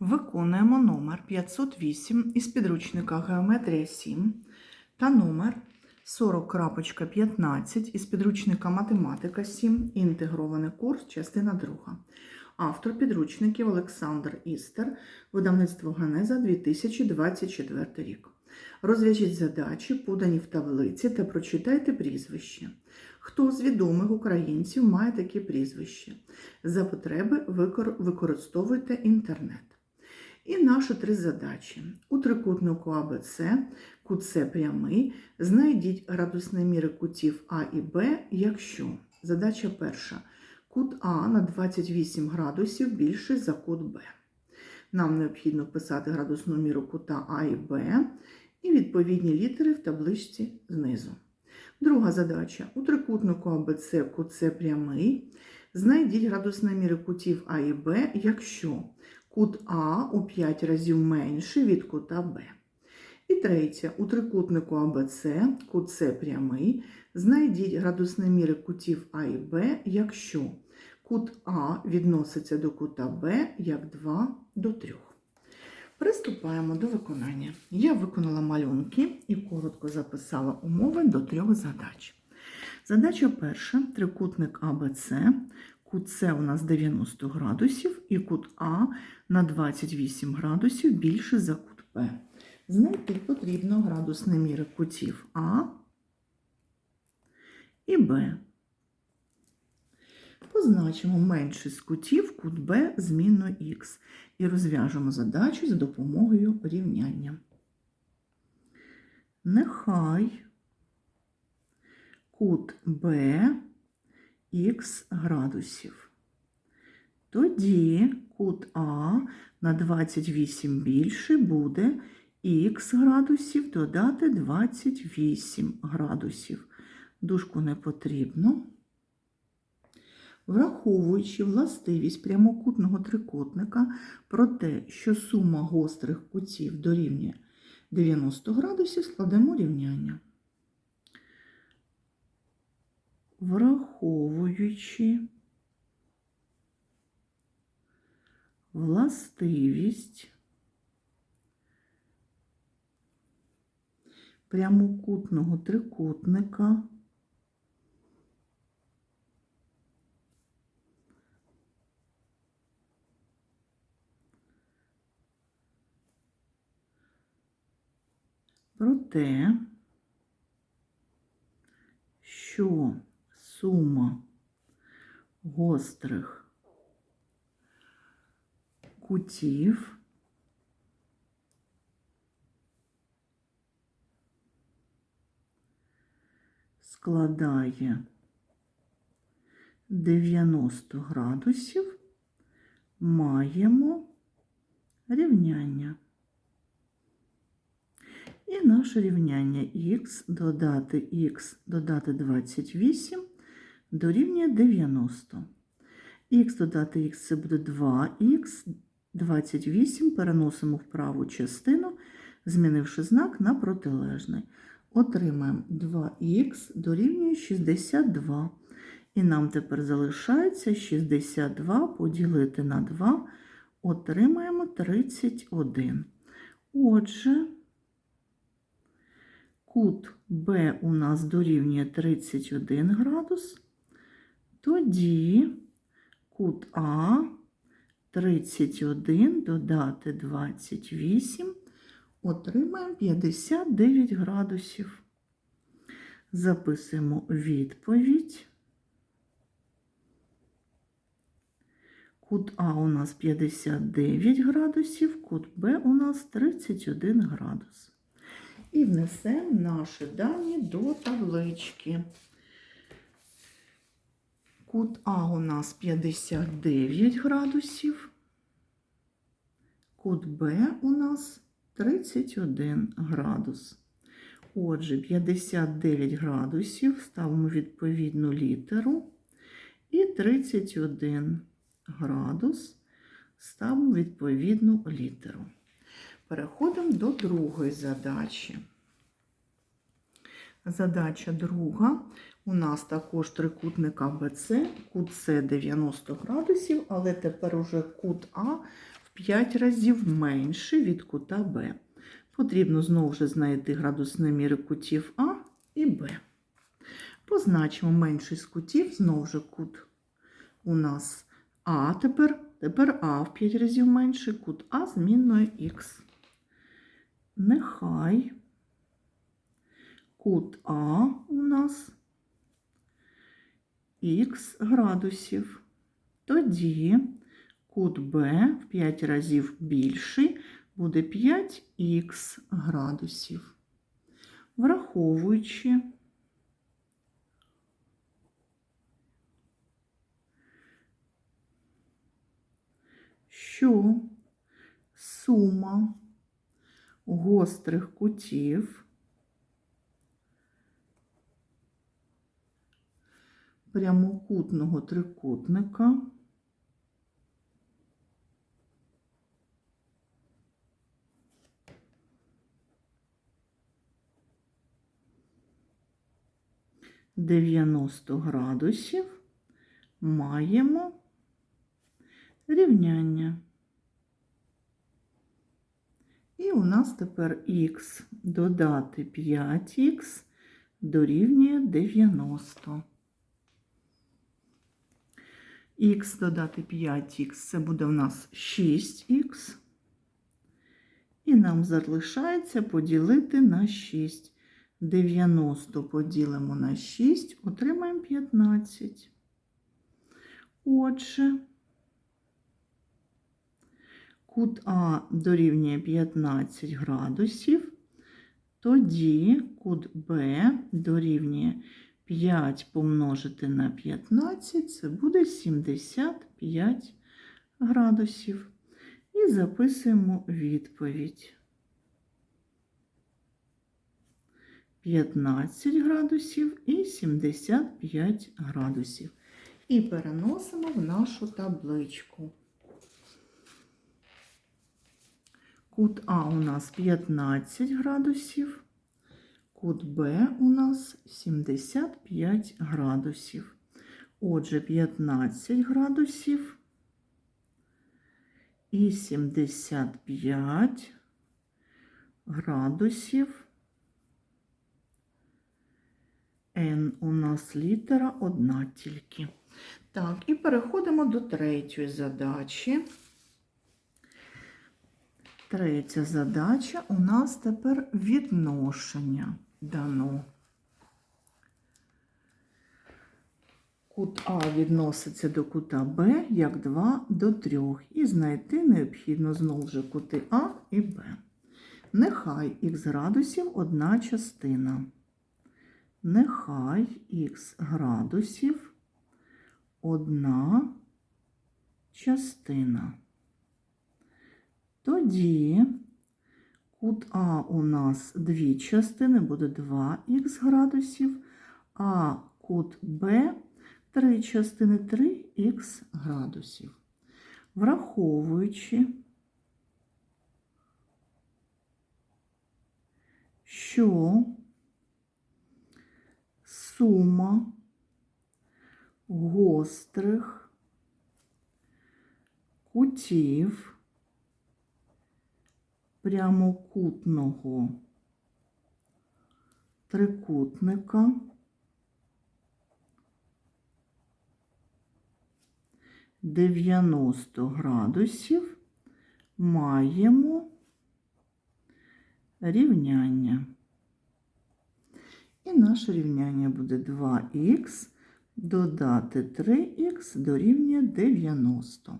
Виконуємо номер 508 із підручника Геометрія 7 та номер 40.15 із підручника Математика 7, інтегрований курс, частина 2. Автор підручників Олександр Істер, видавництво Генеза 2024 рік. Розв'яжіть задачі, подані в таблиці, та прочитайте прізвище. Хто з відомих українців має такі прізвища? За потреби використовуйте інтернет. І наші три задачі. У трикутнику АБЦ кут прямий. Знайдіть градусні міри кутів А і Б, якщо. Задача перша. Кут А на 28 градусів більший за кут Б. Нам необхідно вписати градусну міру кута А і Б і відповідні літери в табличці знизу. Друга задача. У трикутнику АБЦ кут прямий. Знайдіть градусні міри кутів А і Б, якщо кут А у 5 разів менший від кута Б. І третє. У трикутнику АБЦ кут С прямий. Знайдіть градусні міри кутів А і Б, якщо кут А відноситься до кута Б як 2 до 3. Приступаємо до виконання. Я виконала малюнки і коротко записала умови до трьох задач. Задача перша трикутник АБЦ. Кут С у нас 90 градусів і кут А на 28 градусів більше за кут Б. Знайти потрібно градусні міри кутів А і Б. Позначимо менший з кутів кут Б змінною х і розв'яжемо задачу за допомогою рівняння. Нехай кут Б х градусів. Тоді кут А на 28 більше буде х градусів додати 28 градусів. Дужку не потрібно. Враховуючи властивість прямокутного трикутника про те, що сума гострих кутів дорівнює 90 градусів, складемо рівняння. Враховуючи властивість прямокутного трикутника про те, що сума гострих кутів складає 90 градусів, маємо рівняння. І наше рівняння х додати х додати 28 дорівнює 90. Х додати х це буде 2х, 28 переносимо в праву частину, змінивши знак на протилежний. Отримаємо 2х дорівнює 62. І нам тепер залишається 62 поділити на 2, отримаємо 31. Отже, кут Б у нас дорівнює 31 градус, тоді кут А 31 додати 28, отримаємо 59 градусів. Записуємо відповідь. Кут А у нас 59 градусів, кут Б у нас 31 градус. І внесемо наші дані до таблички. Кут А у нас 59 градусів, кут Б у нас 31 градус. Отже, 59 градусів ставимо відповідну літеру і 31 градус ставимо відповідну літеру. Переходимо до другої задачі. Задача друга. У нас також трикутник АБЦ, кут С 90 градусів, але тепер уже кут А в 5 разів менший від кута Б. Потрібно знову ж знайти градусні міри кутів А і Б. Позначимо менший з кутів, знову ж кут у нас А тепер, тепер А в 5 разів менший, кут А змінною Х. Нехай кут А у нас х градусів. Тоді кут Б в 5 разів більший буде 5х градусів. Враховуючи що сума гострих кутів прямокутного трикутника дев'яносто градусів маємо рівняння. І у нас тепер х додати 5х дорівнює 90. Х додати 5х це буде у нас 6х. І нам залишається поділити на 6. 90 поділимо на 6, отримаємо 15. Отже, кут А дорівнює 15 градусів, тоді кут Б дорівнює 5 помножити на 15, це буде 75 градусів. І записуємо відповідь. 15 градусів і 75 градусів. І переносимо в нашу табличку. Кут А у нас 15 градусів, кут Б у нас 75 градусів. Отже, 15 градусів і 75 градусів. Н у нас літера одна тільки. Так, і переходимо до третьої задачі. Третя задача у нас тепер відношення дано. Кут А відноситься до кута Б як 2 до 3. І знайти необхідно знову ж кути А і Б. Нехай х градусів одна частина. Нехай х градусів одна частина. Тоді кут А у нас дві частини, буде 2х градусів, а кут Б три частини 3х градусів. Враховуючи, що сума гострих кутів прямокутного трикутника дев'яносто градусів маємо рівняння. І наше рівняння буде 2х додати 3х дорівнює 90.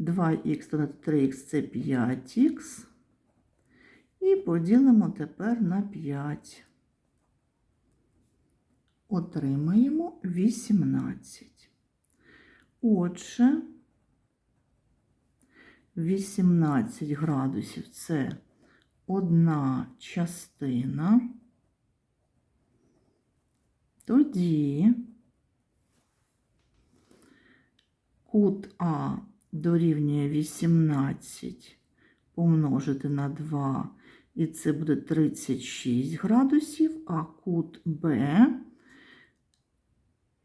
2х додати 3х це 5х. І поділимо тепер на 5. Отримаємо 18. Отже, 18 градусів це одна частина. Тоді кут А дорівнює 18 помножити на 2, і це буде 36 градусів, а кут Б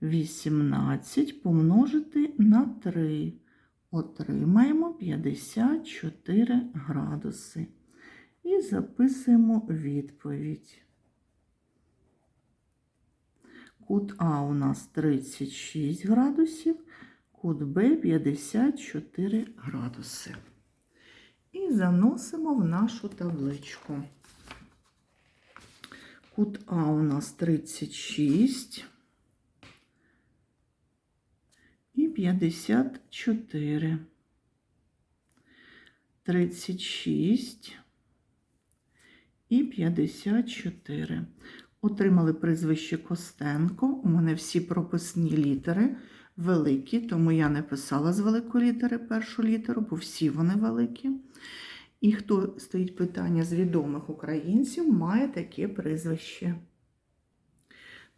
18 помножити на 3. отримаємо 54 градуси. І записуємо відповідь. Кут А у нас 36 градусів, кут Б 54 градуси. І заносимо в нашу табличку. Кут А у нас 36 і 54. 36 і 54. Отримали прізвище Костенко. У мене всі прописні літери великі, тому я не писала з великої літери першу літеру, бо всі вони великі. І хто стоїть питання з відомих українців, має таке прізвище.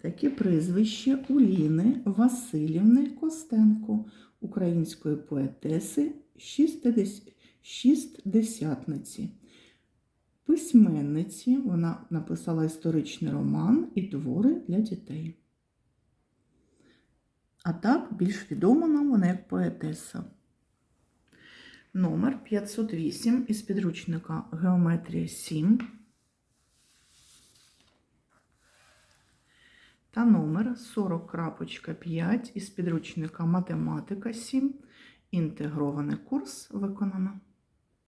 Таке прізвище у Ліни Васильівни Костенко, української поетеси шістдес- шістдесятниці. Письменниці вона написала історичний роман і твори для дітей. А так більш відома нам вона як поетеса. Номер 508 із підручника Геометрія 7 та номер 40.5 із підручника Математика 7. Інтегрований курс виконано.